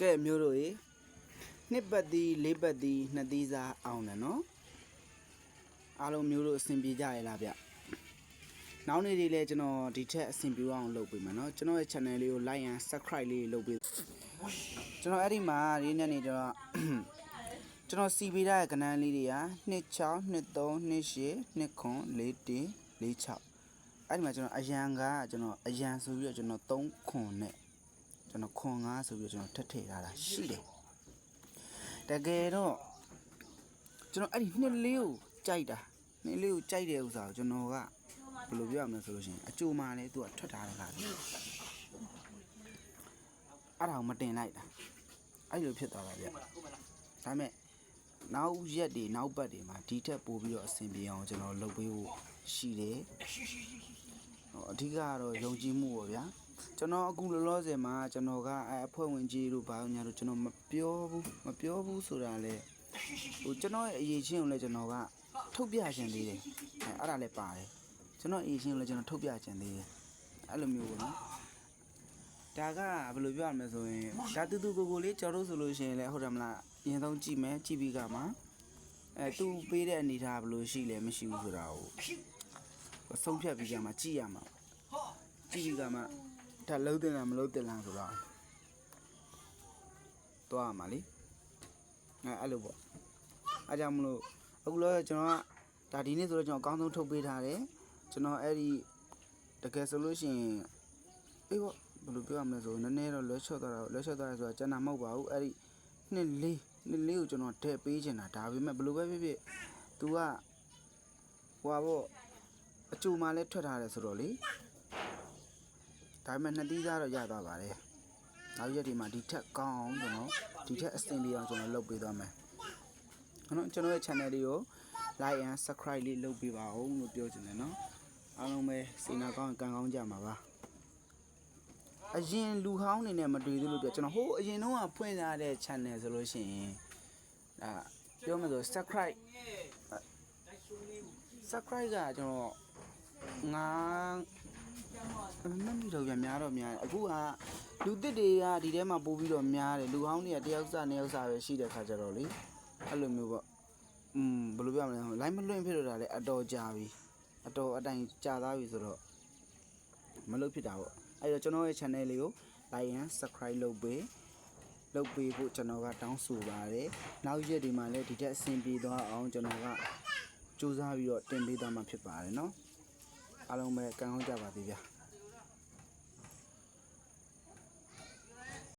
ကဲမျိုးတို့ရေနှစ်ပတ်သီးလေးပတ်သီးနှစ်သီးစားအောင်တယ်နော်အားလုံးမျိုးတို့အဆင်ပြေကြရလားဗျနောက်နေ့တွေလည်းကျွန်တော်ဒီထက်အဆင်ပြေအောင်လုပ်ပေးမယ်နော်ကျွန်တော်ရဲ့ channel လေးကို like and subscribe လေးလုပ်ပေးကျွန်တော်အဲ့ဒီမှာဒီနေ့နေကျွန်တော်ကျွန်တော်စီပေးထားတဲ့ကဏ္ဍလေးတွေက26 23 28 29 41 46အဲ့ဒီမှာကျွန်တော်အရန်ကကျွန်တော်အရန်ဆိုပြီးတော့ကျွန်တော်3ခွန်နဲ့ ကျွန်တော်ခွန်ငါဆိုပြီးတော့ကျွန်တော်ထပ်ထည့်ထားတာရှိတယ်တကယ်တော့ကျွန်တော်အဲ့ဒီနှစ်လေးကိုကြိုက်တာနှစ်လေးကိုကြိုက်တဲ့ဥစ္စာကိုကျွန်တော်ကဘယ်လိုပြောရမလဲဆိုလို့ရှိရင်အကြိုမှလည်းသူကထွက်ထားတဲ့ခါကြီးအဲ့ဒါကိုမတင်လိုက်တာအဲ့လိုဖြစ်သွားတာဗျဒါပေမဲ့နောက်ရက်တွေနောက်ပတ်တွေမှာဒီထက်ပိုပြီးတော့အဆင်ပြေအောင်ကျွန်တော်လုပ်ပေးဖို့ရှိတယ်ဟိုအဓိကကတော့ယုံကြည်မှုပေါ့ဗျာ ကျွန်တော်အခုလောလောဆယ်မှာကျွန်တော်ကအဲအဖွဲ့ဝင်ကြီးတို့ဘာလို့ညာတို့ကျွန်တော်မပြောဘူးမပြောဘူးဆိုတာလေဟိုကျွန်တော်ရဲ့အရေးချင်းကိုလည်းကျွန်တော်ကထုတ်ပြခြင်းသေးတယ်အဲအဲ့ဒါလည်းပါတယ်ကျွန်တော်အရေးချင်းကိုလည်းကျွန်တော်ထုတ်ပြခြင်းသေးတယ်အဲ့လိုမျိုးပေါ့နော်ဒါကဘယ်လိုပြောရမလဲဆိုရင်ဒါတူတူကိုကိုလေးကျွန်တော်တို့ဆိုလို့ရှိရင်လည်းဟုတ်တယ်မလားအရင်ဆုံးကြည့်မယ်ကြည့်ပြီးကမှအဲသူပေးတဲ့အနေထားဘယ်လိုရှိလဲမရှိဘူးဆိုတာကိုဆုံးဖြတ်ပြီးကြမှာကြည့်ရမှာကြည့်ပြီးကမှ ဒါလုံးတင်လားမလုံးတင်လားဆိုတော့တွားရမှာလीအဲအဲ့လိုပေါ့အားကြောင့်မလို့အခုလောကျွန်တော်ကဒါဒီနေ့ဆိုတော့ကျွန်တော်အကောင်းဆုံးထုတ်ပေးထားတယ်ကျွန်တော်အဲ့ဒီတကယ်ဆိုလို့ရှိရင်အေးပေါ့ဘယ်လိုပြောရမလဲဆိုနည်းနည်းတော့လွှဲချော့သွားတာလွှဲချော့သွားတယ်ဆိုတာကျန်တာမဟုတ်ပါဘူးအဲ့ဒီနှစ်လေးနှစ်လေးကိုကျွန်တော်ထည့်ပေးချင်တာဒါပေမဲ့ဘယ်လိုပဲဖြစ်ဖြစ် तू ကဟွာပေါ့အကျိုးမှလည်းထွက်ထားတယ်ဆိုတော့လေ ဒါပေမဲ့နှစ်သီးသားတော့ရသွားပါတယ်။နောက်ရက်ဒီမှာဒီထက်ကောင်းအောင်ကျွန်တော်ဒီထက်အဆင်ပြေအောင်ကျွန်တော်လုပ်ပေးသွားမယ်။ကျွန်တော်ကျွန်တော်ရဲ့ channel လေးကို like and subscribe လေးလုပ်ပေးပါဦးလို့ပြောချင်တယ်နော်။အားလုံးပဲစိတ်နာကောင်းကံကောင်းကြမှာပါ။အရင်လူဟောင်းနေနဲ့မတွေ့သေးလို့ပြောကျွန်တော်ဟိုအရင်တော့ကဖွင့်ထားတဲ့ channel ဆိုလို့ရှိရင်ဒါပြောမှဆို subscribe subscribe ကကျွန်တော်ငါ အမမီတော့ပြန်များတော့များတယ်အခုကလူတစ်တွေကဒီထဲမှာပို့ပြီးတော့များတယ်လူဟောင်းတွေကတယောက်စားနှစ်ယောက်စားပဲရှိတဲ့ခါကြတော့လေအဲ့လိုမျိုးပေါ့อืมဘယ်လိုပြောမလဲလိုင်းမလွင့်ဖြစ်တော့တာလေအတော်ကြာပြီအတော်အတိုင်ကြာသွားပြီဆိုတော့မလုပ်ဖြစ်တာပေါ့အဲ့တော့ကျွန်တော်ရဲ့ channel လေးကို like and subscribe လုပ်ပေးလုပ်ပေးဖို့ကျွန်တော်ကတောင်းဆိုပါတယ်နောက်ရက်ဒီမှာလည်းဒီတက်အဆင်ပြေသွားအောင်ကျွန်တော်ကစူးစမ်းပြီးတော့တင်ပေးသွားမှာဖြစ်ပါတယ်เนาะအားလုံးပဲကံကောင်းကြပါသေးဗျာ